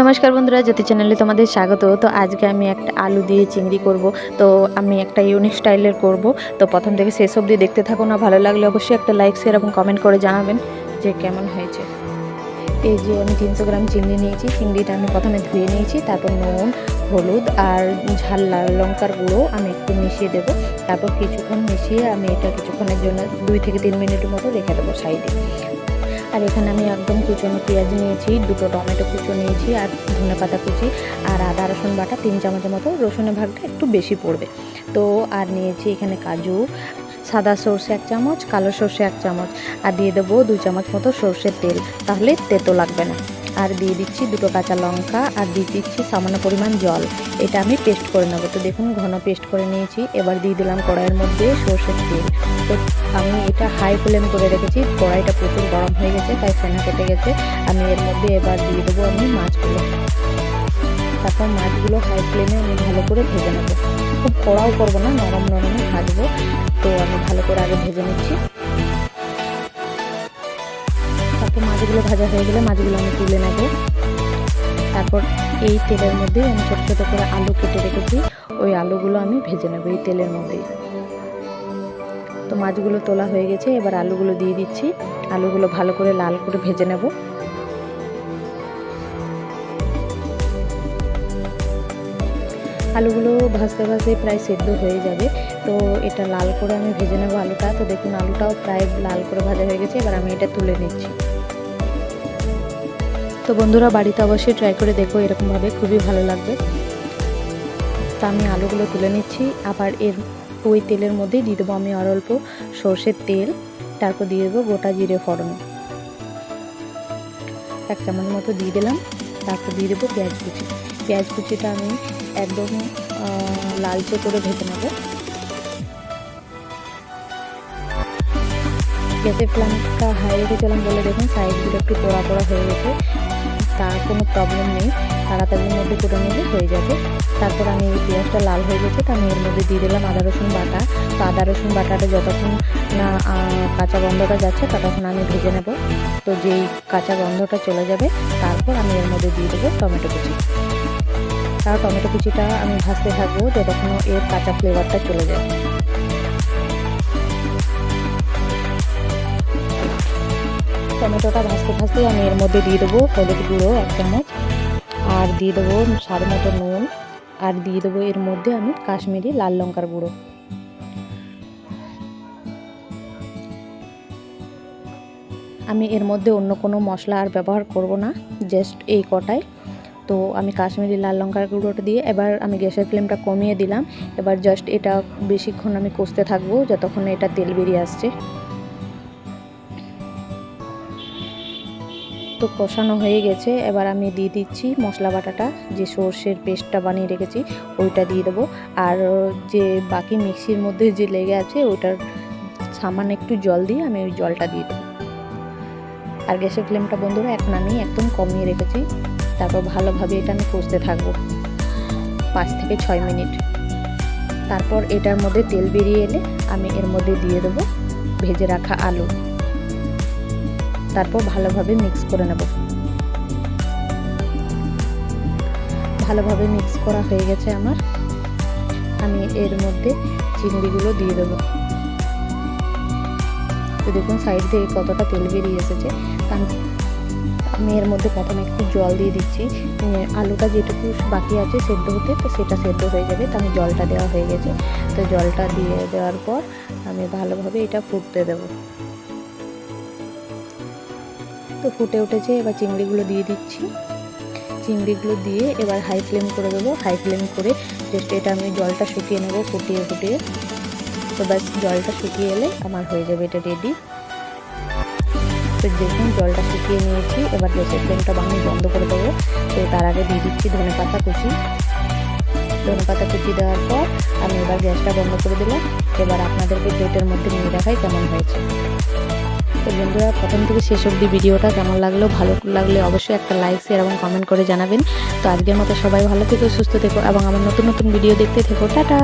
নমস্কার বন্ধুরা, জ্যোতি চ্যানেলে তোমাদের স্বাগত। তো আজকে আমি একটা আলু দিয়ে চিংড়ি করব। তো আমি একটা ইউনিক স্টাইলের করব। তো প্রথম থেকে শেষ অবধি দেখতে থাকো না, ভালো লাগলে অবশ্যই একটা লাইক শেয়ার এবং কমেন্ট করে জানাবেন যে কেমন হয়েছে। এই যে আমি তিনশো গ্রাম চিংড়ি নিয়েছি, চিংড়িটা আমি প্রথমে ধুয়ে নিয়েছি, তারপর নুন, হলুদ আর ঝাল লাল লঙ্কার গুঁড়ো আমি একটু মিশিয়ে দেবো। তারপর কিছুক্ষণ মিশিয়ে আমি এটা কিছুক্ষণের জন্য দুই থেকে তিন মিনিটের মতো রেখে দেবো সাইডে। আর এখানে আমি একদম কুচনো পেঁয়াজ নিয়েছি, দুটো টমেটো কুচো নিয়েছি আর ধনে পাতা কুচি আর আদা, রসুন বাটা, তিন চামচের মতো। রসুনের ভাগটা একটু বেশি পড়বে। তো, আর নিয়েছি এখানে কাজু, সাদা সর্ষে এক চামচ, কালো সর্ষে এক চামচ। আর দিয়ে দেবো দু চামচ মতো সর্ষের তেল, তাহলে তেতো লাগবে না। আর দিয়ে দিচ্ছি দুটো কাঁচা লঙ্কা আর দিয়ে দিচ্ছি সামান্য পরিমাণ জল। এটা আমি পেস্ট করে নেব। তো দেখুন, ঘন পেস্ট করে নিয়েছি। এবার দিয়ে দিলাম কড়াইয়ের মধ্যে সর্ষের তেল। তো আমি এটা হাই ফ্লেম করে রেখেছি। কড়াইটা প্রচুর গরম হয়ে গেছে, তাই ফেনা কেটে গেছে। আমি এর মধ্যে এবার দিয়ে দেবো আমি মাছগুলো। তারপর মাছগুলো হাই ফ্লেমে আমি ভালো করে ভেজে নেব। খুব কড়াও করব না, নরম নরমে ভাজবো। তো আমি ভালো করে আগে ভেজে নিচ্ছি মাছগুলো ভাজা হয়ে গেলে মাছগুলো আমি তুলে নেব। তারপর এই তেলের মধ্যে আমি ছোটো ছোটো করে আলু কেটে রেখেছি। ওই আলুগুলো আমি ভেজে নেব এই তেলের মধ্যেই তো মাছগুলো তোলা হয়ে গেছে, এবার আলুগুলো দিয়ে দিচ্ছি। আলুগুলো ভালো করে লাল করে ভেজে নেব। আলুগুলো ভাজতে ভাজতে প্রায় সেদ্ধ হয়ে যাবে। তো এটা লাল করে আমি ভেজে নেব আলুটা। তো দেখুন আলুটাও প্রায় লাল করে ভাজা হয়ে গেছে। এবার আমি এটা তুলে নিচ্ছি। তো বন্ধুরা, বাড়িতে অবশ্যই ট্রাই করে দেখো, এরকমভাবে খুবই ভালো লাগবে। তা আমি আলুগুলো তুলে নিচ্ছি। আবার এর ওই তেলের মধ্যে দিয়ে দেবো আমি আর অল্প সর্ষের তেল। তারপর দিয়ে দেবো গোটা জিরে ফোড়ন। এক চামচ মতো দিয়ে দিলাম। তারপর দিয়ে দেবো পেঁয়াজ কুচি। পেঁয়াজ কুচিটা আমি একদম লালচে করে ভেজে নেব। গ্যাসের ফ্লেমটা হাই রেখেছিলাম বলে দেখুন সাইডগুলো একটু পোড়া পোড়া হয়ে গেছে। তার কোনো প্রবলেম নেই। তাড়াতাড়ির মধ্যে করে নিলে হয়ে যাবে। তারপর আমি এই পেঁয়াজটা লাল হয়ে গেছে, তা আমি এর মধ্যে দিয়ে দিলাম আদা, রসুন বাটা। তো আদা, রসুন বাটাটা যতক্ষণ না কাঁচা গন্ধটা যাচ্ছে, ততক্ষণ আমি ভেজে নেব। তো যেই কাঁচা গন্ধটা চলে যাবে, তারপর আমি এর মধ্যে দিয়ে দেবো টমেটো কুচি। তার টমেটো কুচিটা আমি ভাজতে থাকব, যতক্ষণ এর কাঁচা ফ্লেভারটা চলে যায়। টমেটোটা ভাজতে ভাজতে আমি এর মধ্যে দিয়ে দেবো হলুদ গুঁড়ো এক চামচ, আর দিয়ে দেবো স্বাদ মতো নুন, আর দিয়ে দেবো এর মধ্যে আমি কাশ্মীরি লাল লঙ্কার গুঁড়ো। আমি এর মধ্যে অন্য কোনো মশলা আর ব্যবহার করব না জাস্ট এই কটায় তো আমি কাশ্মীরি লাল লঙ্কার গুঁড়োটা দিয়ে এবার আমি গ্যাসের ফ্লেমটা কমিয়ে দিলাম। এবার জাস্ট এটা বেশিক্ষণ আমি কষতে থাকব, যতক্ষণ এটা তেল বেরিয়ে আসছে। তো কষানো হয়ে গেছে। এবার আমি দিয়ে দিচ্ছি মশলা বাটাটা, যে সর্ষের পেস্টটা বানিয়ে রেখেছি, ওইটা দিয়ে দেবো। আর যে বাকি মিক্সির মধ্যে যে লেগে আছে ওইটার সামান্য একটু জল দিয়ে আমি ওই জলটা দিয়ে দেবো। আর গ্যাসের ফ্লেমটা বন্ধুরা, এখন আমি একদম কমিয়ে রেখেছি। তারপর ভালোভাবে এটা আমি কষতে থাকব পাঁচ থেকে ছয় মিনিট। তারপর এটার মধ্যে তেল বেরিয়ে এলে আমি এর মধ্যে দিয়ে দেবো ভেজে রাখা আলু। তারপর ভালোভাবে মিক্স করে নেব। ভালোভাবে মিক্স করা হয়ে গেছে আমার। আমি এর মধ্যে চিংড়িগুলো দিয়ে দেবো। তো দেখুন সাইড থেকে কতটা তেল বেরিয়ে এসেছে। আমি এর মধ্যে প্রথমে একটু জল দিয়ে দিচ্ছি। আলুটা যেটুকু বাকি আছে সেদ্ধ হতে, তো সেটা সেদ্ধ হয়ে যাবে। তো আমি জলটা দেওয়া হয়ে গেছে। তো জলটা দিয়ে দেওয়ার পর আমি ভালোভাবে এটা ফুটতে দেবো। তো ফুটে উঠেছে, এবার চিংড়িগুলো দিয়ে দিচ্ছি। চিংড়িগুলো দিয়ে এবার হাই ফ্লেম করে দেবো। হাই ফ্লেম করে জাস্ট এটা আমি জলটা শুকিয়ে নেব ফুটিয়ে ফুটিয়ে। তো ব্যাস, জলটা শুকিয়ে এলে আমার হয়ে যাবে এটা রেডি তো দেখুন জলটা শুকিয়ে নিয়েছি, এবার গ্যাসের ফ্লেমটা আমি বন্ধ করে দেবো। তো তার আগে দিয়ে দিচ্ছি ধনে পাতা কুচি। ধনে পাতা কুচি দেওয়ার পর আমি এবার গ্যাসটা বন্ধ করে দিলাম। এবার আপনাদেরকে প্লেটের মধ্যে নিয়ে দেখাই কেমন হয়েছে। তো বন্ধুরা, প্রথম থেকে শেষ অবধি ভিডিওটা কেমন লাগল, ভালো লাগলে অবশ্যই একটা লাইক শেয়ার এবং কমেন্ট করে জানাবেন। তো আজকের মতো সবাই ভালো থেকো, সুস্থ থেকো এবং আমার নতুন নতুন ভিডিও দেখতে থেকো। টাটা!